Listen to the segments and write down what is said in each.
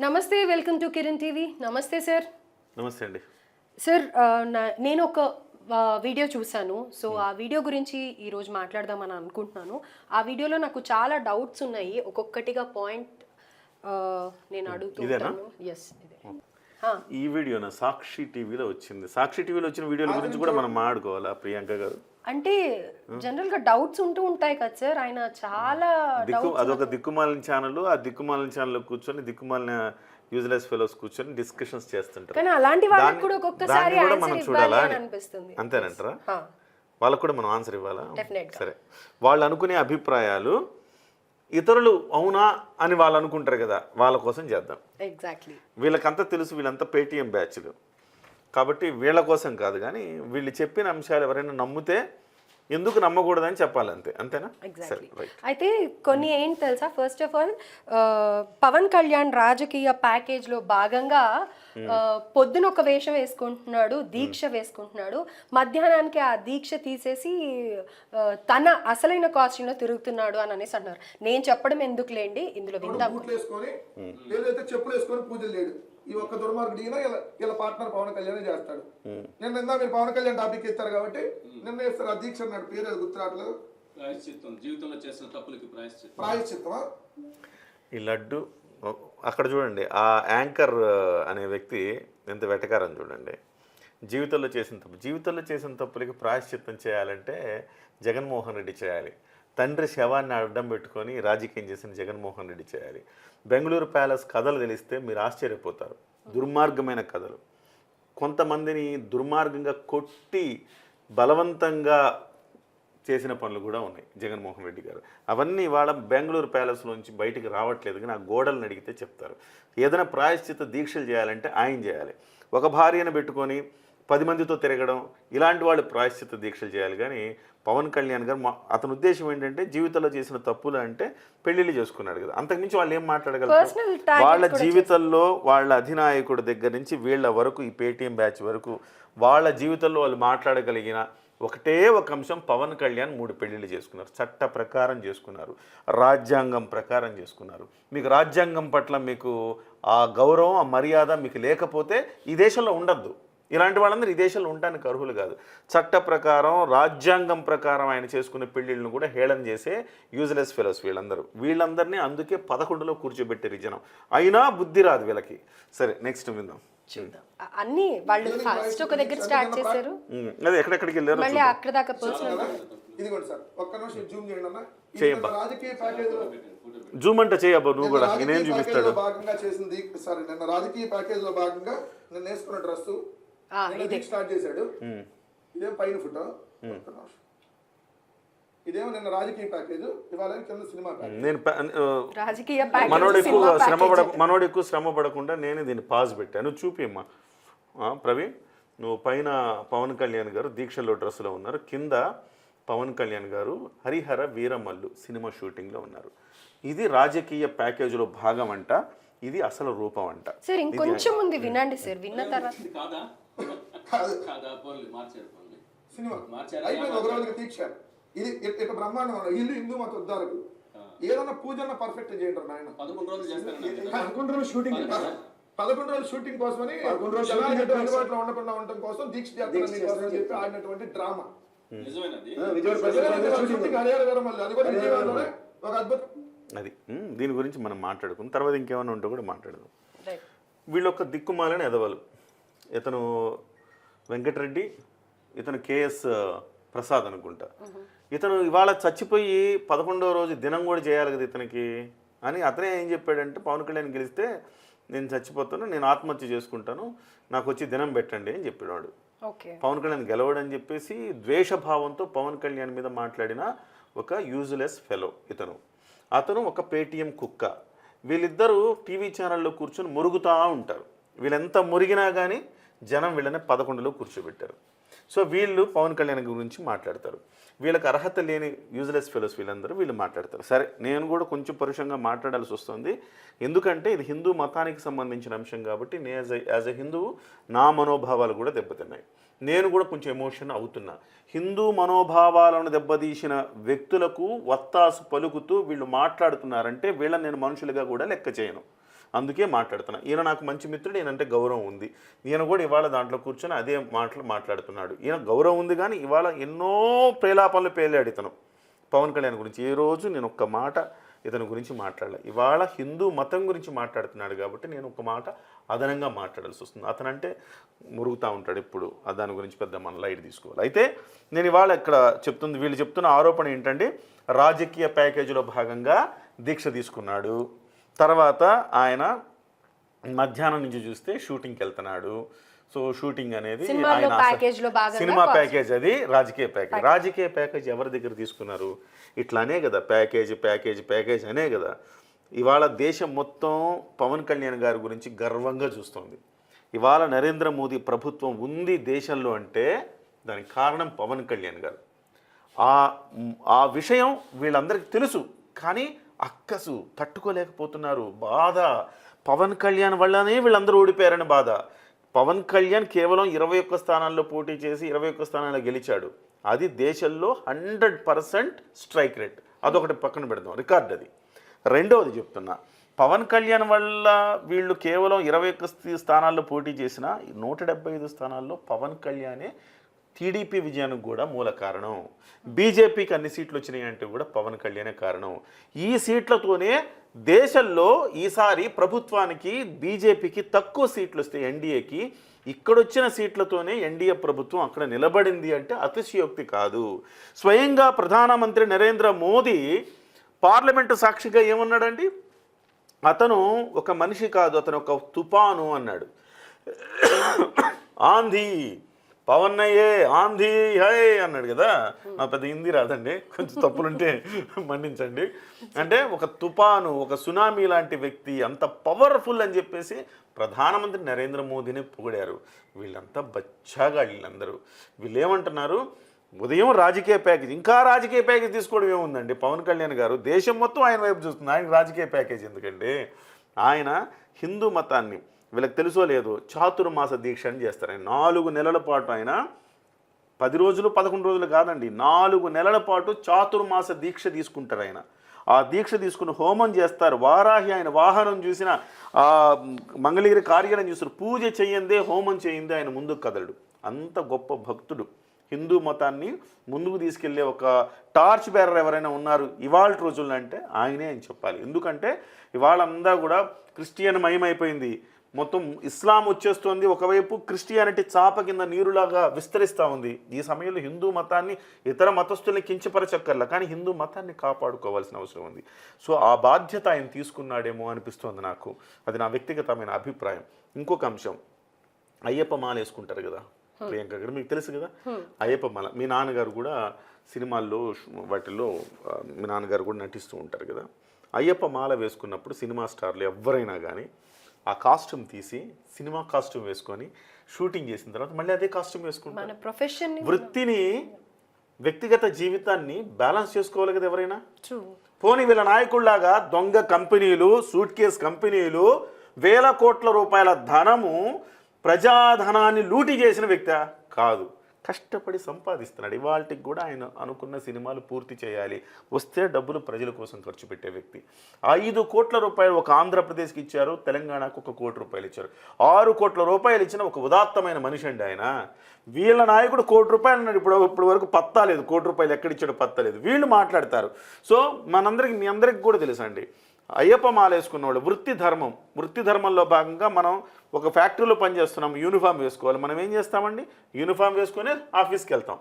నమస్తే welcome to Kiran TV. నమస్తే sir. నమస్తే అండి. సార్ నేను ఒక వీడియో చూశాను. సో ఆ వీడియో గురించి ఈరోజు మాట్లాడదామని అనుకుంటున్నాను. ఆ వీడియోలో నాకు చాలా డౌట్స్ ఉన్నాయి. ఒక్కొక్కటిగా పాయింట్ నేను అడుగుతుంటాను ఎస్ ఇదే. ఆ, ఈ వీడియోన సాక్షి టీవీలో వచ్చింది? సాక్షి టీవీలో వచ్చిన వీడియోల గురించి కూడా మనం మాట్లాడుకోవాలా ప్రియాంక గారు? అంటే జనరల్గా డౌట్స్ ఉంటూ ఉంటాయి కదా సార్. ఆయన చాలా దిక్కు అదొక దిక్కుమాలిన ఛానల్ ఆ దిక్కుమాలిన ఛానల్లో కూర్చొని దిక్కుమాలిన యూజ్లెస్ ఫెలోస్ కూర్చొని డిస్కషన్స్ చేస్తుంటారు. కానీ అలాంటి వాళ్ళకి కూడా ఒక్కొక్కసారి మనం చూడాలా అని అని. అనిపిస్తుంది. అంతేనంటారా? వాళ్ళకు కూడా మనం ఆన్సర్ ఇవ్వాలా. సరే. వాళ్ళు అనుకునే అభిప్రాయాలు ఇతరులు అవునా అని వాళ్ళు అనుకుంటారు కదా వాళ్ళ కోసం చేద్దాం. ఎగ్జాక్ట్లీ వీళ్ళకంతా తెలుసు వీళ్ళంతా పేటీఎం బ్యాచ్లు కాబట్టి వీళ్ళ కోసం కాదు కానీ వీళ్ళు చెప్పిన అంశాలు ఎవరైనా నమ్మితే ఎందుకు నమ్మకూడదని చెప్పాలి అంతే అంతేనా సరే ఎగ్జాక్ట్లీ అయితే కొన్ని ఏంటి తెలుసా? First of all Pawan Kalyan రాజకీయ ప్యాకేజ్లో భాగంగా ఆ, పొద్దున ఒక వేషం వేసుకుంటున్నాడు దీక్ష వేసుకుంటున్నాడు. మధ్యాహ్నానికి ఆ దీక్ష తీసేసి తన అసలైన కాస్ట్యూమ్లో తిరుగుతున్నాడు అని అనేసి అంటున్నారు. నేను చెప్పడం ఎందుకులేండి? ఇందులో విందాం. లేదైతే చెప్పులు వేసుకొని పూజలు చేయడు. ఈ ఒక్క దుర్మార్గుడు ఈయన ఇలా ఇలా పార్ట్నర్ పవన్ కళ్యాణ్ చేస్తాడు. నిన్న ఇందా మీరు పవన్ కళ్యాణ్ టాపిక్ ఇస్తారు కాబట్టి నిన్న వేస్తారు ఆ దీక్ష అన్నాడు పేరు అది గుర్తురావట్లేదు. ప్రాయశ్చిత్తం జీవితంలో చేసిన తప్పులకి ప్రాయశ్చిత్తం. ప్రాయశ్చిత్తమా? ఈ లడ్డు అక్కడ చూడండి ఆ యాంకర్ అనే వ్యక్తి ఎంత వెటకారం చూడండి. జీవితంలో చేసిన తప్పు జీవితంలో చేసిన తప్పులకి ప్రాయశ్చిత్తం చేయాలంటే జగన్మోహన్ రెడ్డి చేయాలి. తండ్రి శవాన్ని అడ్డం పెట్టుకొని రాజకీయం చేసిన జగన్మోహన్ రెడ్డి చేయాలి. బెంగళూరు ప్యాలెస్ కథలు తెలిస్తే మీరు ఆశ్చర్యపోతారు. దుర్మార్గమైన కథలు. కొంతమందిని దుర్మార్గంగా కొట్టి బలవంతంగా చేసిన పనులు కూడా ఉన్నాయి జగన్మోహన్ రెడ్డి గారు. అవన్నీ ఇవాళ బెంగళూరు ప్యాలెస్లోంచి బయటికి రావట్లేదు కానీ ఆ గోడలను అడిగితే చెప్తారు. ఏదైనా ప్రాయశ్చిత దీక్షలు చేయాలంటే ఆయన చేయాలి. ఒక భార్యను పెట్టుకొని పది మందితో తిరగడం ఇలాంటి వాళ్ళు ప్రాయశ్చిత దీక్షలు చేయాలి. కానీ పవన్ కళ్యాణ్ గారు మా- అతని ఉద్దేశం ఏంటంటే జీవితంలో చేసిన తప్పులు అంటే పెళ్ళిళ్ళు చేసుకున్నాడు కదా. అంతకుమించి వాళ్ళు ఏం మాట్లాడగలరు? వాళ్ళ జీవితంలో వాళ్ళ అధినాయకుడి దగ్గర నుంచి వీళ్ళ వరకు ఈ పేటీఎం బ్యాచ్ వరకు వాళ్ళ జీవితంలో వాళ్ళు మాట్లాడగలిగిన ఒకటే ఒక అంశం పవన్ కళ్యాణ్ మూడు పెళ్ళిళ్ళు చేసుకున్నారు. చట్ట ప్రకారం చేసుకున్నారు. రాజ్యాంగం ప్రకారం చేసుకున్నారు. మీకు రాజ్యాంగం పట్ల మీకు ఆ గౌరవం ఆ మర్యాద మీకు లేకపోతే ఈ దేశంలో ఉండద్దు. ఇలాంటి వాళ్ళందరూ ఈ దేశంలో ఉండడానికి అర్హులు కాదు. చట్ట ప్రకారం రాజ్యాంగం ప్రకారం ఆయన చేసుకునే పెళ్ళిళ్ళను కూడా హేళన చేసే యూజ్లెస్ ఫెలోస్ వీళ్ళందరూ. వీళ్ళందరినీ అందుకే పదకొండులో కూర్చోబెట్టారు ఈ జనం. అయినా బుద్ధి రాదు వీళ్ళకి. సరే నెక్స్ట్ విందాం. చూద్దాం. అన్ని వాళ్ళు ఫస్ట్ ఒక దగ్గర స్టార్ట్ చేశారు. అదే ఎక్కడెక్కడికి వెళ్ళారో మళ్ళీ అక్కడ దాకా పర్సనల్ ఇదిగోండి సార్ ఒక్క నిమిషం జూమ్ చేయండి అన్న ఈ చేయబ్బా. రాజకీయ ప్యాకేజ్లో జూమ్ అంటే చేయబ్బా నువ్వు కూడా. నేనేం చూపిస్తాడు భాగంగా చేసింది సారీ నిన్న రాజకీయ ప్యాకేజ్లో భాగంగా నిన్న వేసుకున్న డ్రెస్ ఆ, ఇదే. స్టార్ట్ చేశాడు. ఇదేం పైన ఫోటో. ఇదేమో నిన్న రాజకీయ ప్యాకేజ్ ఇవాళ కింద సినిమా ప్యాకేజ్. నేను రాజకీయ ప్యాకేజ్ మనోడు ఎక్కువ శ్రమ పడ మనోడు ఎక్కువ శ్రమ పడకుండా నేను దీన్ని పాజ్ పెట్టాను. చూపిమ్మా. ఆ, ప్రవీణ్ నువ్వు పైన పవన్ కళ్యాణ్ గారు దీక్షలో డ్రెస్సులో ఉన్నారు. కింద పవన్ కళ్యాణ్ గారు హరిహర వీరమల్లు సినిమా షూటింగ్లో ఉన్నారు. ఇది రాజకీయ ప్యాకేజీలో భాగం అంట. ఇది అసలు రూపం అంట. సార్ ఇంకొంచెం ఉంది వినండి సార్ విన్న తర్వాత. ఇది కాదా. కాదు కాదా పోన్లే మార్చారు పోన్లే. సినిమా. మార్చారా? అయిపోయింది ఒక రోజుకి దీక్ష ఇది ఇట్లా బ్రహ్మాండం. ఇల్లు హిందూ మత ఉద్ధారకు ఏదన్నా పూజన్న పర్ఫెక్ట్ చేయండి నాయన. పదకొండు రోజులు చేస్తారన్నారు పదకొండు రోజులు షూటింగ్ పదకొండు రోజులు షూటింగ్ కోసమని అందుబాటులో ఉండకుండా ఉండటం కోసం దీక్ష అని చెప్పి ఆడినటువంటి డ్రామా. నిజమేనది షూటింగ్ హరిహర వీరమల్లి అది కూడా విజయవాడలోనే ఒక అద్భుతం. అది. దీని గురించి మనం మాట్లాడుకుందాం. తర్వాత ఇంకేమైనా ఉంటే కూడా మాట్లాడదాం. రైట్. వీళ్ళొక్క దిక్కుమాలని ఎదవలు. ఇతను వెంకటరెడ్డి ఇతను కేఎస్ ప్రసాద్ అనుకుంటా. ఇతను ఇవాళ చచ్చిపోయి పదకొండవ రోజు దినం కూడా చేయాలి కదా ఇతనికి అని అతనే ఏం చెప్పాడంటే పవన్ కళ్యాణ్ గెలిస్తే నేను చచ్చిపోతాను నేను ఆత్మహత్య చేసుకుంటాను నాకు వచ్చి దినం పెట్టండి అని చెప్పాడు ఓకే. పవన్ కళ్యాణ్ గెలవడని చెప్పేసి ద్వేషభావంతో పవన్ కళ్యాణ్ మీద మాట్లాడిన ఒక యూజ్లెస్ ఫెలో ఇతను. అతను ఒక పేటీఎం కుక్క. వీళ్ళిద్దరూ టీవీ ఛానల్లో కూర్చొని మురుగుతూ ఉంటారు. వీళ్ళెంత మురిగినా కానీ జనం వీళ్ళని పదకొండులో కూర్చోబెట్టారు. సో వీళ్ళు పవన్ కళ్యాణ్ గురించి మాట్లాడతారు. వీళ్ళకి అర్హత లేని యూజ్లెస్ ఫెలోస్ వీళ్ళందరూ వీళ్ళు మాట్లాడతారు. సరే నేను కూడా కొంచెం పరుషంగా మాట్లాడాల్సి వస్తుంది. ఎందుకంటే ఇది హిందూ మతానికి సంబంధించిన అంశం కాబట్టి నేను యాజ్ యాజ్ ఎ హిందువు నా మనోభావాలు కూడా దెబ్బతిన్నాయి. నేను కూడా కొంచెం ఎమోషన్ అవుతున్నా. హిందూ మనోభావాలను దెబ్బతీసిన వ్యక్తులకు వత్తాసు పలుకుతూ వీళ్ళు మాట్లాడుతున్నారంటే వీళ్ళని నేను మనుషులుగా కూడా లెక్క చేయను. అందుకే మాట్లాడుతున్నా. ఈయన నాకు మంచి మిత్రుడు ఈయనంటే గౌరవం ఉంది. ఈయన కూడా ఇవాళ దాంట్లో కూర్చొని అదే మాటలు మాట్లాడుతున్నాడు. ఈయన గౌరవం ఉంది కానీ ఇవాళ ఎన్నో ప్రేలాపాలు పేలాడు ఇతను. పవన్ కళ్యాణ్ గురించి ఏ రోజు నేను ఒక్క మాట ఇతని గురించి మాట్లాడలే. ఇవాళ హిందూ మతం గురించి మాట్లాడుతున్నాడు కాబట్టి నేను ఒక మాట అదనంగా మాట్లాడాల్సి వస్తుంది. అతనంటే మురుగుతూ ఉంటాడు ఇప్పుడు దాని గురించి పెద్ద మన లైట్ తీసుకోవాలి. అయితే నేను ఇవాళ ఇక్కడ చెప్తుంది వీళ్ళు చెప్తున్న ఆరోపణ ఏంటంటే రాజకీయ ప్యాకేజీలో భాగంగా దీక్ష తీసుకున్నాడు. తర్వాత ఆయన మధ్యాహ్నం నుంచి చూస్తే షూటింగ్కి వెళ్తున్నాడు. సో షూటింగ్ అనేది ఆయన సినిమా. ప్యాకేజ్ అది రాజకీయ ప్యాకేజ్ రాజకీయ ప్యాకేజ్ ఎవరి దగ్గర తీసుకున్నారు? ఇట్లానే కదా ప్యాకేజ్ ప్యాకేజ్ ప్యాకేజ్ అనే కదా. ఇవాళ దేశం మొత్తం పవన్ కళ్యాణ్ గారి గురించి గర్వంగా చూస్తుంది. ఇవాళ నరేంద్ర మోదీ ప్రభుత్వం ఉంది దేశంలో అంటే దానికి కారణం పవన్ కళ్యాణ్ గారు. ఆ విషయం వీళ్ళందరికీ తెలుసు. కానీ అక్కసు తట్టుకోలేకపోతున్నారు. బాధ. పవన్ కళ్యాణ్ వల్లనే వీళ్ళందరూ ఓడిపోయారని బాధ. పవన్ కళ్యాణ్ కేవలం ఇరవై ఒక్క స్థానాల్లో పోటీ చేసి ఇరవై ఒక్క స్థానాల్లో గెలిచాడు. అది దేశంలో హండ్రెడ్ పర్సెంట్ స్ట్రైక్ రేట్. అదొకటి పక్కన పెడదాం. రికార్డ్ అది. రెండవది చెప్తున్నా. పవన్ కళ్యాణ్ వల్ల వీళ్ళు కేవలం ఇరవై ఒక్క స్థానాల్లో పోటీ చేసిన నూట డెబ్బై ఐదు స్థానాల్లో పవన్ కళ్యాణే టీడీపీ విజయానికి కూడా మూల కారణం. బీజేపీకి అన్ని సీట్లు వచ్చినాయి అంటే కూడా పవన్ కళ్యాణే కారణం. ఈ సీట్లతోనే దేశంలో ఈసారి ప్రభుత్వానికి బీజేపీకి తక్కువ సీట్లు వస్తాయి ఎన్డీఏకి. ఇక్కడొచ్చిన సీట్లతోనే ఎన్డీఏ ప్రభుత్వం అక్కడ నిలబడింది అంటే అతిశయోక్తి కాదు. స్వయంగా ప్రధానమంత్రి నరేంద్ర మోదీ పార్లమెంటు సాక్షిగా ఏమన్నాడండి? అతను ఒక మనిషి కాదు అతను ఒక తుపాను అన్నాడు. ఆంధీ పవన్నయ్యే ఆంధీ హై అన్నాడు కదా. నా పెద్ద హిందీ రాదండి. కొంచెం తప్పులుంటే మన్నించండి. అంటే ఒక తుపాను ఒక సునామీ లాంటి వ్యక్తి అంత పవర్ఫుల్ అని చెప్పేసి ప్రధానమంత్రి నరేంద్ర మోదీని పొగిడారు. వీళ్ళంతా బచ్చాగా వీళ్ళందరూ. వీళ్ళు ఏమంటున్నారు ఉదయం రాజకీయ ప్యాకేజ్ ఇంకా రాజకీయ ప్యాకేజ్ తీసుకోవడం ఏముందండి? పవన్ కళ్యాణ్ గారు దేశం మొత్తం ఆయన వైపు చూస్తుంది. ఆయన రాజకీయ ప్యాకేజ్ ఎందుకండి? ఆయన హిందూ మతాన్ని వీళ్ళకి తెలుసో లేదు చాతుర్మాస దీక్ష అని చేస్తారు. ఆయన నాలుగు నెలల పాటు ఆయన పది రోజులు పదకొండు రోజులు కాదండి నాలుగు నెలల పాటు చాతుర్మాస దీక్ష తీసుకుంటారు ఆయన. ఆ దీక్ష తీసుకుని హోమం చేస్తారు. వారాహి ఆయన వాహనం చూసిన ఆ మంగళగిరి కార్యాలయం చూసిన పూజ చేయందే హోమం చేయిందే ఆయన ముందుకు కదలడు. అంత గొప్ప భక్తుడు. హిందూ మతాన్ని ముందుకు తీసుకెళ్ళే ఒక టార్చ్ బేరర్ ఎవరైనా ఉన్నారు ఇవాళ రోజుల్లో అంటే ఆయనే అని చెప్పాలి. ఎందుకంటే ఇవాళ అంతా కూడా క్రిస్టియన్ మయమైపోయింది. మొత్తం ఇస్లాం వచ్చేస్తుంది. ఒకవైపు క్రిస్టియానిటీ చాప కింద నీరులాగా విస్తరిస్తూ ఉంది. ఈ సమయంలో హిందూ మతాన్ని ఇతర మతస్థుల్ని కించపరచక్కర్లా కానీ హిందూ మతాన్ని కాపాడుకోవాల్సిన అవసరం ఉంది. సో ఆ బాధ్యత ఆయన తీసుకున్నాడేమో అనిపిస్తోంది నాకు. అది నా వ్యక్తిగతమైన అభిప్రాయం. ఇంకొక అంశం. అయ్యప్ప మాల వేసుకుంటారు కదా ప్రియాంక గారు మీకు తెలుసు కదా? అయ్యప్ప మాల. మీ నాన్నగారు కూడా సినిమాల్లో వాటిల్లో మీ నాన్నగారు కూడా నటిస్తూ ఉంటారు కదా? అయ్యప్ప మాల వేసుకున్నప్పుడు సినిమా స్టార్లు ఎవరైనా కానీ ఆ కాస్ట్యూమ్ తీసి సినిమా కాస్ట్యూమ్ వేసుకొని షూటింగ్ చేసిన తర్వాత మళ్ళీ అదే కాస్ట్యూమ్ వేసుకుంటారు. మన ప్రొఫెషన్ వృత్తిని వ్యక్తిగత జీవితాన్ని బ్యాలెన్స్ చేసుకోవాలి కదా ఎవరైనా? పోనీ వీళ్ళ నాయకుల్లాగా దొంగ కంపెనీలు సూట్ కేస్ కంపెనీలు వేల కోట్ల రూపాయల ధనము ప్రజాధనాన్ని లూటి చేసిన వ్యక్తి? కాదు. కష్టపడి సంపాదిస్తున్నాడు. ఇవాళకి కూడా ఆయన అనుకున్న సినిమాలు పూర్తి చేయాలి. వస్తే డబ్బులు ప్రజల కోసం ఖర్చు పెట్టే వ్యక్తి. ఐదు కోట్ల రూపాయలు ఒక ఆంధ్రప్రదేశ్కి ఇచ్చారు. తెలంగాణకు ఒక కోటి రూపాయలు ఇచ్చారు. ఆరు కోట్ల రూపాయలు ఇచ్చిన ఒక ఉదాత్తమైన మనిషి అండి ఆయన. వీళ్ళ నాయకుడు కోటి రూపాయలు అన్నాడు. ఇప్పుడు ఇప్పుడు వరకు పత్తా లేదు. కోటి రూపాయలు ఎక్కడిచ్చాడు పత్తా లేదు. వీళ్ళు మాట్లాడతారు. సో మనందరికి మీ అందరికి కూడా తెలుసండి. అయ్యప్ప మాలేసుకున్న వాళ్ళు వృత్తి ధర్మం. వృత్తి ధర్మంలో భాగంగా మనం ఒక ఫ్యాక్టరీలో పనిచేస్తున్నాం యూనిఫామ్ వేసుకోవాలి. మనం ఏం చేస్తామండి? యూనిఫామ్ వేసుకొని ఆఫీస్కి వెళ్తాం.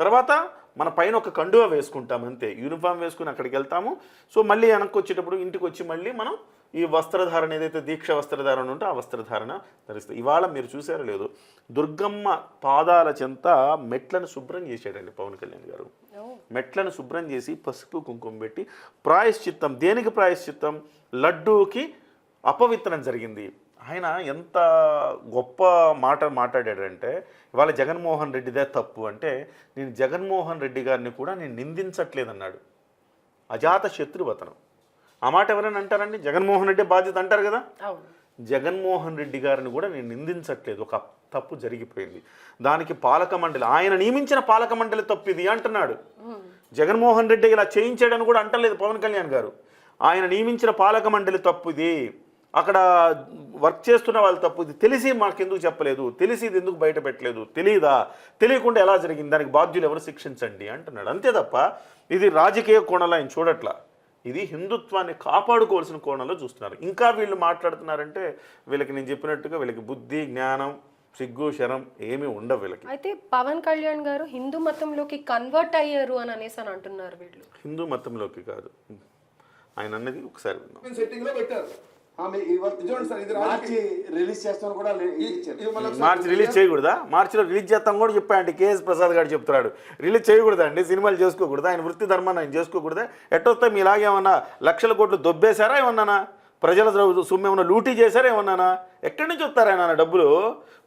తర్వాత మన పైన ఒక కండువా వేసుకుంటాం అంతే. యూనిఫామ్ వేసుకుని అక్కడికి వెళ్తాము. సో మళ్ళీ వెనక్కి వచ్చేటప్పుడు ఇంటికి వచ్చి మళ్ళీ మనం ఈ వస్త్రధారణ ఏదైతే దీక్ష వస్త్రధారణ ఉంటే ఆ వస్త్రధారణ ధరిస్తాం. ఇవాళ మీరు చూసారో లేదు దుర్గమ్మ పాదాల చెంత మెట్లను శుభ్రం చేశాడండి పవన్ కళ్యాణ్ గారు. మెట్లను శుభ్రం చేసి పసుపు కుంకుమ పెట్టి ప్రాయశ్చిత్తం దేనికి ప్రాయశ్చిత్తం? లడ్డూకి అపవిత్రం జరిగింది. ఆయన ఎంత గొప్ప మాట మాట్లాడాడంటే ఇవాళ జగన్మోహన్ రెడ్డిదే తప్పు అంటే నేను జగన్మోహన్ రెడ్డి గారిని కూడా నేను నిందించట్లేదన్నాడు. అజాత శత్రువు అతను ఆ మాట ఎవరైనా అంటారండి? జగన్మోహన్ రెడ్డి బాధ్యత అంటారు కదా? జగన్మోహన్ రెడ్డి గారిని కూడా నేను నిందించట్లేదు. ఒక తప్పు జరిగిపోయింది. దానికి పాలక మండలి ఆయన నియమించిన పాలక మండలి తప్పు ఇది అంటున్నాడు. జగన్మోహన్ రెడ్డి ఇలా చేయించాడని కూడా అంటలేదు పవన్ కళ్యాణ్ గారు. ఆయన నియమించిన పాలక మండలి తప్పు ఇది. అక్కడ వర్క్ చేస్తున్న వాళ్ళు తప్పు. ఇది తెలిసి మాకెందుకు చెప్పలేదు? తెలిసి ఇది ఎందుకు బయట పెట్టలేదు? తెలియదా తెలియకుండా ఎలా జరిగింది? దానికి బాధ్యులు ఎవరు? శిక్షించండి అంటున్నాడు. అంతే తప్ప ఇది రాజకీయ కోణంలో ఆయన చూడట్లా. ఇది హిందుత్వాన్ని కాపాడుకోవాల్సిన కోణంలో చూస్తున్నారు. ఇంకా వీళ్ళు మాట్లాడుతున్నారంటే వీళ్ళకి నేను చెప్పినట్టుగా వీళ్ళకి బుద్ధి జ్ఞానం సిగ్గు శరం ఏమీ ఉండవు వీళ్ళకి. అయితే పవన్ కళ్యాణ్ గారు హిందూ మతంలోకి కన్వర్ట్ అయ్యారు అని అనేసి అని అంటున్నారు వీళ్ళు. హిందూ మతంలోకి కాదు. ఆయన అన్నది ఒకసారి విన్నాం రిలీజ్ చేస్తాను కూడా మార్చి రిలీజ్ చేయకూడదా? మార్చిలో రిలీజ్ చేస్తాం కూడా చెప్పాయండి కేఎస్ ప్రసాద్ గారు చెప్తున్నాడు. రిలీజ్ చేయకూడదా అండి? సినిమాలు చేసుకోకూడదా? ఆయన వృత్తి ధర్మాన్ని ఆయన చేసుకోకూడదా? ఎట్టొస్తే మీ ఇలాగేమన్నా లక్షల కోట్లు దొబ్బేశారా ఏమన్నానా? ప్రజల సొమ్ము ఏమన్నా లూటీ చేశారా ఏమన్నానా? ఎక్కడి నుంచి వస్తారా ఆయన డబ్బులు?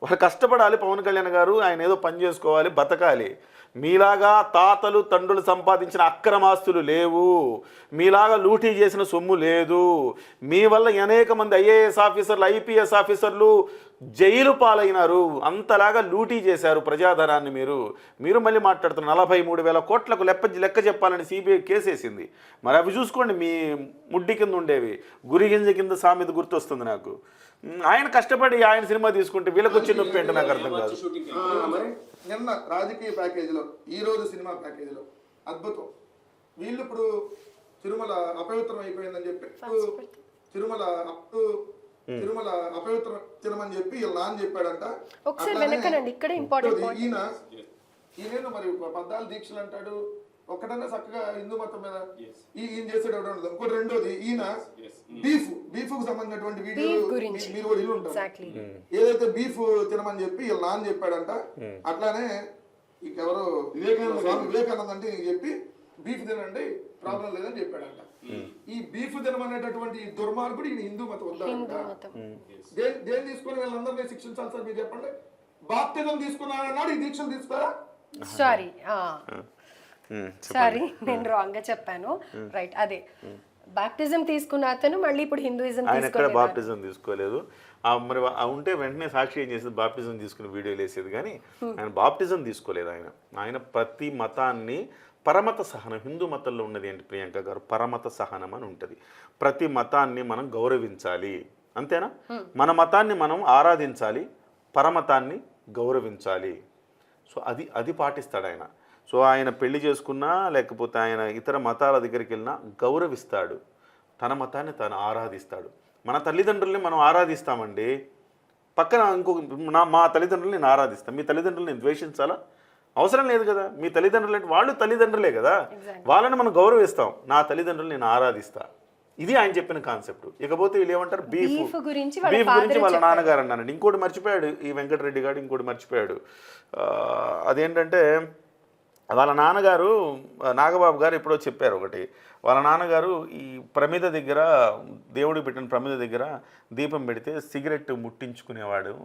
వాళ్ళు కష్టపడాలి పవన్ కళ్యాణ్ గారు ఆయన ఏదో పని చేసుకోవాలి బతకాలి. మీలాగా తాతలు తండ్రులు సంపాదించిన అక్రమాస్తులు లేవు. మీలాగా లూటీ చేసిన సొమ్ము లేదు. మీ వల్ల అనేక మంది ఐఏఎస్ ఆఫీసర్లు ఐపీఎస్ ఆఫీసర్లు జైలు పాలైనారు. అంతలాగా లూటీ చేశారు ప్రజాధనాన్ని మీరు. మీరు మళ్ళీ మాట్లాడుతున్న నలభై మూడు వేల కోట్లకు లెక్క లెక్క చెప్పాలని సిబిఐ కేసేసింది. మరి అవి చూసుకోండి మీ ముడ్డి కింద ఉండేవి. గురిగింజ కింద సామెత గుర్తొస్తుంది నాకు. ఆయన కష్టపడి ఆయన సినిమా తీసుకుంటే వీళ్ళకి వచ్చి నొప్పి ఏంటో నాకు అర్థం కాదు. మరి? నిన్న రాజకీయ ప్యాకేజీలో ఈ రోజు సినిమా ప్యాకేజీలో. అద్భుతం. వీళ్ళు ఇప్పుడు తిరుమల అపవిత్రం అయిపోయిందని చెప్పి తిరుమల అప్పు తిరుమల అపవిత్రం తినమని చెప్పి వీళ్ళ నాన్న చెప్పాడంట. ఒకసారి వెనకనండి, ఇక్కడే ఈయన ఈయన మరి పద్నాలుగు దీక్షలు అంటాడు ఒకటన్నా చక్కగా హిందూ మతం మీద ఈ ఈయన చేసాడు ఎవడో ఉండదు. ఇంకోటి రెండోది ఈయన బీఫ్ బీఫ్కు సంబంధించినటువంటి వీడియో. మీరు కూడా ఇల్లు ఉంటారు. ఎగ్జాక్ట్లీ ఏదైతే బీఫ్ తినమని చెప్పి వీళ్ళ నాన్న చెప్పాడంట అట్లానే ఇంకెవరో వివేకానంద స్వామి వివేకానంద అంటే చెప్పి బీఫ్ తినండి ప్రాబ్లం లేదని చెప్పాడంట. ఈ బీఫ్ తినమనేటటువంటి దుర్మార్గుడు ఈయన హిందూ మతం హిందూ వద్దా మతం దేని దేని తీసుకుని వీళ్ళందరినీ శిక్షించాలి సార్ మీరు చెప్పండి. బాప్తిజం తీసుకున్నాడన్నాడు ఈ దీక్షలు తీసుకోరా సారీ సారీ నేను రాంగ్గా చెప్పాను. రైట్ అదే. బాప్టిజం తీసుకున్న అతను మళ్ళీ ఇప్పుడు హిందూయిజం ఆయన ఎక్కడ బాప్టిజం తీసుకోలేదు. ఆ మరి ఉంటే వెంటనే సాక్షి ఏం చేసేది? బాప్టిజం తీసుకుని వీడియోలు వేసేది. కానీ ఆయన బాప్టిజం తీసుకోలేదు ఆయన. ఆయన ప్రతి మతాన్ని పరమత సహనం హిందూ మతంలో ఉన్నది ఏంటి ప్రియాంక గారు? పరమత సహనం అని ఉంటుంది. ప్రతి మతాన్ని మనం గౌరవించాలి. అంతేనా? మన మతాన్ని మనం ఆరాధించాలి పరమతాన్ని గౌరవించాలి. సో అది అది పాటిస్తాడు ఆయన. సో ఆయన పెళ్ళి చేసుకున్నా లేకపోతే ఆయన ఇతర మతాల దగ్గరికి వెళ్ళినా గౌరవిస్తాడు. తన మతాన్ని తాను ఆరాధిస్తాడు. మన తల్లిదండ్రుల్ని మనం ఆరాధిస్తామండి. పక్కన ఇంకొక నా మా తల్లిదండ్రులు నేను ఆరాధిస్తాను మీ తల్లిదండ్రులు నేను ద్వేషించాలా? అవసరం లేదు కదా. మీ తల్లిదండ్రులు అంటే వాళ్ళు తల్లిదండ్రులే కదా. వాళ్ళని మనం గౌరవిస్తాం. నా తల్లిదండ్రులు నేను ఆరాధిస్తా. ఇది ఆయన చెప్పిన కాన్సెప్ట్. ఇకపోతే వీళ్ళు ఏమంటారు? బీఫ్. గురించి బీఫ్ గురించి వాళ్ళ. నాన్నగారు అన్నానండి ఇంకోటి మర్చిపోయాడు ఈ వెంకటరెడ్డి గారు ఇంకోటి మర్చిపోయాడు. అదేంటంటే వాళ్ళ నాన్నగారు నాగబాబు గారు ఎప్పుడో చెప్పారు ఒకటి. వాళ్ళ నాన్నగారు ఈ ప్రమిద దగ్గర దేవుడికి పెట్టిన ప్రమిద దగ్గర దీపం పెడితే సిగరెట్ ముట్టించుకునేవాడు.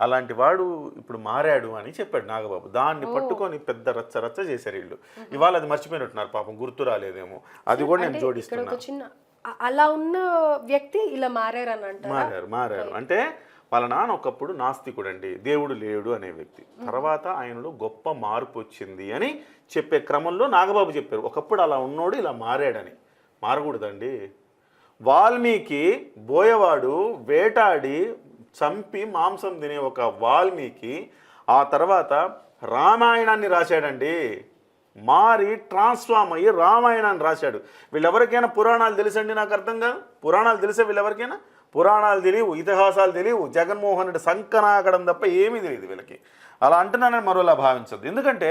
అలాంటి వాడు ఇప్పుడు మారాడు అని చెప్పాడు నాగబాబు. దాన్ని పట్టుకొని పెద్ద రచ్చ రచ్చ చేశారు వీళ్ళు. ఇవాళ అది మర్చిపోయినట్టున్నారు పాపం గుర్తు రాలేదేమో. అది కూడా నేను ఇక్కడ జోడిస్తున్నా. ఒక చిన్న అ- అలా ఉన్న వ్యక్తి ఇలా మారారని అంటారా? మారారు మారారు. అంటే వాళ్ళ నాన్న ఒకప్పుడు నాస్తికుడు అండి దేవుడు లేడు అనే వ్యక్తి. తర్వాత ఆయనలో గొప్ప మార్పు వచ్చింది అని చెప్పే క్రమంలో నాగబాబు చెప్పారు. ఒకప్పుడు అలా ఉన్నోడు ఇలా మారాడని. మారకూడదండి. వాల్మీకి బోయవాడు వేటాడి చంపి మాంసం తినే ఒక వాల్మీకి ఆ తర్వాత రామాయణాన్ని రాశాడండి. మారి ట్రాన్స్ఫార్మ్ అయ్యి రామాయణాన్ని రాశాడు. వీళ్ళెవరికైనా పురాణాలు తెలుసండి నాకు అర్థం కాదు? పురాణాలు తెలిసే వీళ్ళెవరికైనా? పురాణాలు తెలియవు ఇతిహాసాలు తెలియవు జగన్మోహన్ రెడ్డి సంకనాగడం తప్ప ఏమీ తెలియదు వీళ్ళకి. అలా అంటున్నానని మరోలా భావించదు ఎందుకంటే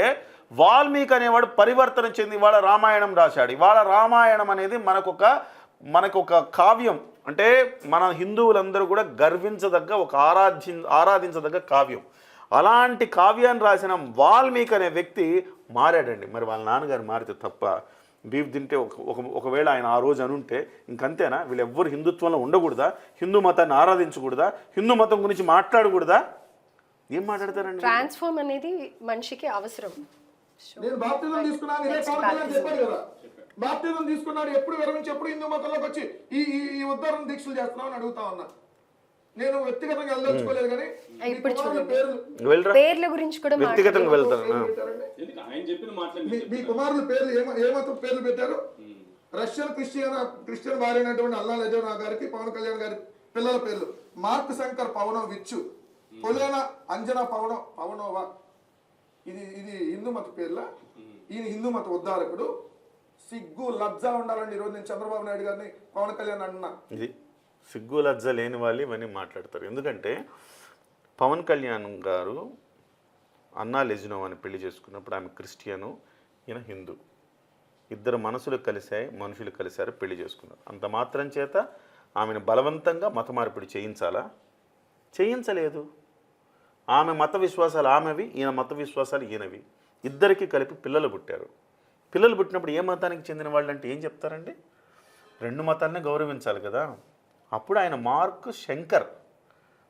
వాల్మీకి అనేవాడు పరివర్తన చెంది ఇవాళ రామాయణం రాశాడు. ఇవాళ రామాయణం అనేది మనకొక మనకొక కావ్యం. అంటే మన హిందువులందరూ కూడా గర్వించదగ్గ ఒక ఆరాధి ఆరాధించదగ్గ కావ్యం. అలాంటి కావ్యాన్ని రాసిన వాల్మీకి అనే వ్యక్తి మారాడండి. మరి వాళ్ళ నాన్నగారు మారితే తప్ప బీఫ్ తింటే ఒక ఒక- ఒకవేళ ఆయన ఆ రోజు అనుంటే ఇంకంతేనా? వీళ్ళెవ్వరు హిందుత్వంలో ఉండకూడదా? హిందూ మతాన్ని ఆరాధించకూడదా? హిందూ మతం గురించి మాట్లాడకూడదా? ఏం మాట్లాడతారండి? ట్రాన్స్ఫార్మ్ అనేది మనిషికి అవసరం. So, నేను బాప్తిజం తీసుకున్నాను ఇదే కదా. బాప్తిజం తీసుకున్నాడు ఎప్పుడు విరమించి ఎప్పుడు హిందూ మతంలోకి వచ్చి ఈ ఈ ఈ ఉద్ధరణ దీక్షలు చేస్తున్నావు అని అడుగుతా ఉన్నా. నేను వ్యక్తిగతంగా వెళ్ళదలుచుకోలేదు కానీ ఇప్పుడు చూడండి. పేర్లు. గురించి కూడా వ్యక్తిగతంగా వెళ్తాను ఆ. పెట్టారండి? ఎందుకు? ఆయన చెప్పిన మాటలు మీ కుమారుల పేర్లు ఏమ ఏమతం పేర్లు పెట్టారు? రష్యన్ క్రిస్టియన్ క్రిస్టియన్ భార్య అయినటువంటి అల్లా లజోనా గారికి పవన్ కళ్యాణ్ గారి పిల్లల పేర్లు. Mark Shankar Pawanovich. Polena Anjana పవనో పవనోవా. ఇది ఇది హిందూ మత పేర్ల? ఈయన హిందూ మత ఉద్ధారకుడు. సిగ్గు లజ్జ ఉండాలండి ఈరోజు నేను చంద్రబాబు నాయుడు గారిని పవన్ కళ్యాణ్ అంటున్నా ఇది సిగ్గు లజ్జ లేని వాళ్ళు ఇవన్నీ మాట్లాడతారు. ఎందుకంటే పవన్ కళ్యాణ్ గారు అన్నా లెజినో అని పెళ్ళి చేసుకున్నప్పుడు ఆమె క్రిస్టియను ఈయన హిందూ. ఇద్దరు మనసులు కలిశాయి మనుషులు కలిశారు పెళ్ళి చేసుకున్నారు. అంత మాత్రం చేత ఆమెను బలవంతంగా మత మార్పిడి చేయించాలా? చేయించలేదు. ఆమె మత విశ్వాసాలు ఆమెవి ఈయన మత విశ్వాసాలు ఈయనవి. ఇద్దరికి కలిపి పిల్లలు పుట్టారు. పిల్లలు పుట్టినప్పుడు ఏ మతానికి చెందిన వాళ్ళు అంటే ఏం చెప్తారండి? రెండు మతాలనే గౌరవించాలి కదా. అప్పుడు ఆయన మార్క్ శంకర్.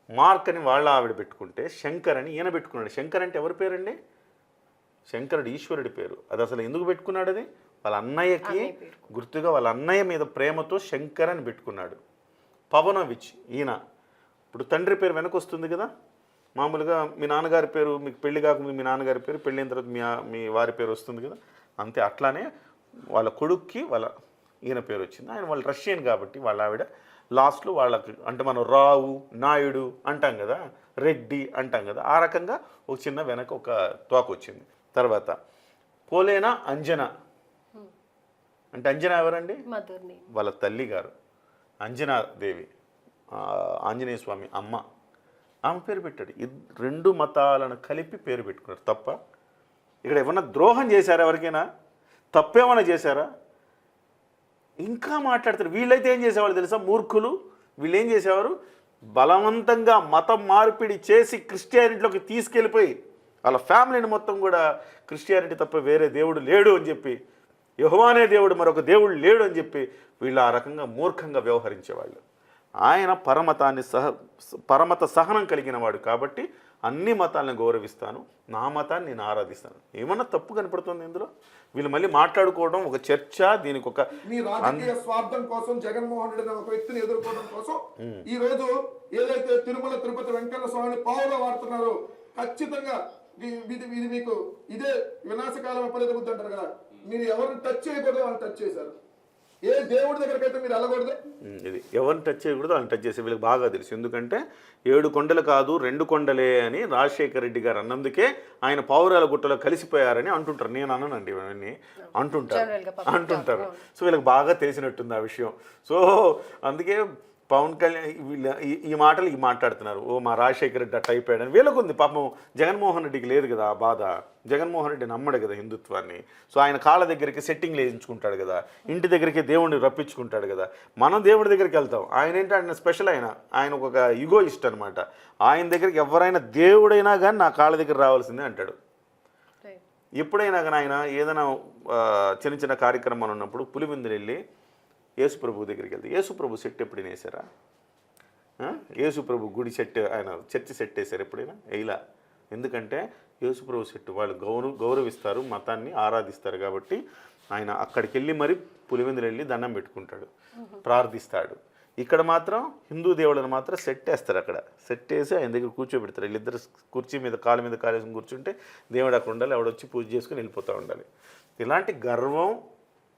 మార్క్ అని వాళ్ళ ఆవిడ పెట్టుకుంటే శంకర్ అని ఈయన పెట్టుకున్నాడు. శంకర్ అంటే ఎవరి పేరండి? శంకరుడు ఈశ్వరుడి పేరు. అది అసలు ఎందుకు పెట్టుకున్నాడు అది? వాళ్ళ అన్నయ్యకి గుర్తుగా వాళ్ళ అన్నయ్య మీద ప్రేమతో శంకర్ అని పెట్టుకున్నాడు. పవనోవిచ్ ఈయన. ఇప్పుడు తండ్రి పేరు వెనక వస్తుంది కదా? మామూలుగా మీ నాన్నగారి పేరు మీకు పెళ్ళి కాకముందు మీ నాన్నగారి పేరు పెళ్ళైన తర్వాత మీ మీ వారి పేరు వస్తుంది కదా? అంతే అట్లానే వాళ్ళ కొడుక్కి వాళ్ళ ఈయన పేరు వచ్చింది. ఆయన వాళ్ళు రష్యన్ కాబట్టి వాళ్ళ ఆవిడ లాస్ట్లో వాళ్ళకి అంటే మనం రావు నాయుడు అంటాం కదా రెడ్డి అంటాం కదా ఆ రకంగా ఒక చిన్న వెనక ఒక తోక వచ్చింది. తర్వాత పోలేనా అంజన? అంటే అంజన ఎవరండి? వాళ్ళ తల్లి గారు. అంజనాదేవి ఆంజనేయ స్వామి అమ్మ. ఆమె పేరు పెట్టాడు. రెండు మతాలను కలిపి పేరు పెట్టుకున్నారు తప్ప. ఇక్కడ ఏమన్నా ద్రోహం చేశారా ఎవరికైనా? తప్పేమన్నా చేశారా? ఇంకా మాట్లాడతారు. వీళ్ళైతే ఏం చేసేవాళ్ళు తెలుసా? మూర్ఖులు. వీళ్ళు ఏం చేసేవారు? బలవంతంగా మతం మార్పిడి చేసి క్రిస్టియానిటీలోకి తీసుకెళ్ళిపోయి వాళ్ళ ఫ్యామిలీని మొత్తం కూడా క్రిస్టియానిటీ తప్ప వేరే దేవుడు లేడు అని చెప్పి యహోవానే దేవుడు మరొక దేవుడు లేడు అని చెప్పి వీళ్ళు ఆ రకంగా మూర్ఖంగా వ్యవహరించేవాళ్ళు. ఆయన పరమతాన్ని సహ పరమత సహనం కలిగిన వాడు కాబట్టి అన్ని మతాలను గౌరవిస్తాను. నా మతాన్ని నేను ఆరాధిస్తాను. ఏమన్నా తప్పు కనపడుతుంది ఇందులో? వీళ్ళు మళ్ళీ మాట్లాడుకోవడం ఒక చర్చ దీనికి ఒక స్వార్థం కోసం జగన్మోహన్ రెడ్డి ఒక వ్యక్తిని ఎదుర్కోవడం కోసం ఈ రోజు ఏదైతే తిరుమల తిరుపతి వెంకన్న స్వామిని పావుగా వాడుతున్నారో ఖచ్చితంగా ఇది మీకు ఇదే వినాశకాలం బుద్ధి అంటారు కదా. మీరు ఎవరిని టచ్ చేయకూడదు వాళ్ళు టచ్ చేశారు. ఏ దేవుడి దగ్గరకైతే మీరు వెళ్ళకూడదు? ఇది ఎవరిని టచ్ చేయకూడదు వాళ్ళని టచ్ చేసే వీళ్ళకి బాగా తెలుసు. ఎందుకంటే ఏడు కొండలు కాదు రెండు కొండలే అని రాజశేఖర రెడ్డి గారు అన్నందుకే ఆయన పావురాల గుట్టలో కలిసిపోయారని అంటుంటారు. నేను అననండి ఇవన్నీ. అంటుంటారు. అంటుంటారు. సో వీళ్ళకి బాగా తెలిసినట్టుంది ఆ విషయం. సో అందుకే పవన్ కళ్యాణ్ వీళ్ళ ఈ- ఈ మాటలు ఈ మాట్లాడుతున్నారు. ఓ మా రాజశేఖర రెడ్డి అట్ట అయిపోయాడని. వీళ్ళకు ఉంది పాపం జగన్మోహన్ రెడ్డికి లేదు కదా ఆ బాధ. జగన్మోహన్ రెడ్డి నమ్మడు కదా హిందుత్వాన్ని. సో ఆయన కాళ్ళ దగ్గరికి సెట్టింగ్లు వేయించుకుంటాడు కదా. ఇంటి దగ్గరికి దేవుడిని రప్పించుకుంటాడు కదా. మనం దేవుడి దగ్గరికి వెళ్తాం. ఆయన ఏంటి? ఆయన స్పెషల్ ఆయన. ఆయన ఒక యుగో ఇష్ట అనమాట ఆయన దగ్గరికి ఎవరైనా దేవుడైనా కానీ నా కాళ్ళ దగ్గర రావాల్సిందే అంటాడు. ఎప్పుడైనా కానీ ఆయన ఏదైనా చిన్న చిన్న కార్యక్రమాలు ఉన్నప్పుడు పులివిందులు వెళ్ళి యేసుప్రభు దగ్గరికి వెళ్తే యేసుప్రభు సెట్ ఎప్పుడైనా వేసారా ఆ? యేసుప్రభు గుడి సెట్ ఆయన చర్చి సెట్ వేసారు ఎప్పుడైనా? ఇలా. ఎందుకంటే యేసుప్రభు సెట్ వాళ్ళు గౌరవ గౌరవిస్తారు మతాన్ని ఆరాధిస్తారు కాబట్టి ఆయన అక్కడికి వెళ్ళి మరి పులివెందులు వెళ్ళి దండం పెట్టుకుంటాడు ప్రార్థిస్తాడు. ఇక్కడ మాత్రం హిందూ దేవుళ్ళని మాత్రం సెట్ వేస్తారు అక్కడ. సెట్ వేసి ఆయన దగ్గర కూర్చోబెడతారు. వీళ్ళిద్దరు కుర్చీ మీద కాలు మీద కాలేసి కూర్చుంటే దేవుడు అక్కడ ఉండాలి ఎవడొచ్చి పూజ చేసుకుని వెళ్ళిపోతూ ఉండాలి. ఇలాంటి గర్వం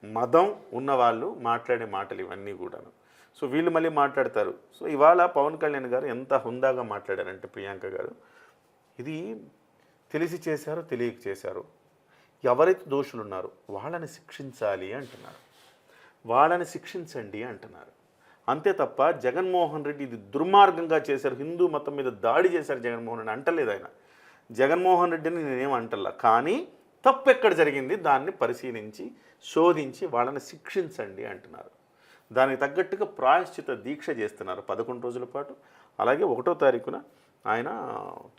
మదం ఉన్నవాళ్ళు మాట్లాడే మాటలు ఇవన్నీ కూడాను. సో వీళ్ళు మళ్ళీ మాట్లాడతారు. సో ఇవాళ పవన్ కళ్యాణ్ గారు ఎంత హుందాగా మాట్లాడారంటే ప్రియాంక గారు. ఇది తెలిసి చేశారో తెలియక చేశారు. ఎవరైతే దోషులు ఉన్నారో వాళ్ళని శిక్షించాలి అంటున్నారు. వాళ్ళని శిక్షించండి అంటున్నారు. అంతే తప్ప జగన్మోహన్ రెడ్డి ఇది దుర్మార్గంగా చేశారు. హిందూ మతం మీద దాడి చేశారు జగన్మోహన్ రెడ్డి. అంటలేదు ఆయన. జగన్మోహన్ రెడ్డిని నేనేం అంటల్లా. కానీ తప్పు ఎక్కడ జరిగింది? దాన్ని పరిశీలించి శోధించి వాళ్ళని శిక్షించండి అంటున్నారు. దానికి తగ్గట్టుగా ప్రాయశ్చిత దీక్ష చేస్తున్నారు పదకొండు రోజుల పాటు. అలాగే ఒకటో తారీఖున ఆయన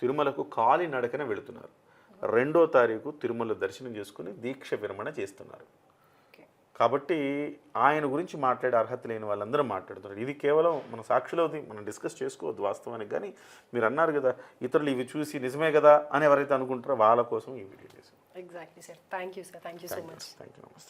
తిరుమలకు కాలి నడకన వెళుతున్నారు. రెండో తారీఖు తిరుమల దర్శనం చేసుకుని దీక్ష విరమణ చేస్తున్నారు. కాబట్టి ఆయన గురించి మాట్లాడే అర్హత లేని వాళ్ళందరూ మాట్లాడుతున్నారు. ఇది కేవలం మన సాక్షిలో ఉంది మనం డిస్కస్ చేసుకోవద్దు వాస్తవానికి. కానీ మీరు అన్నారు కదా ఇతరులు ఇవి చూసి నిజమే కదా అని ఎవరైతే అనుకుంటారో వాళ్ళ కోసం ఈ వీడియో చేశాను. exactly, sir. Thank you, sir. Thank you so much. Thank you. Namaste.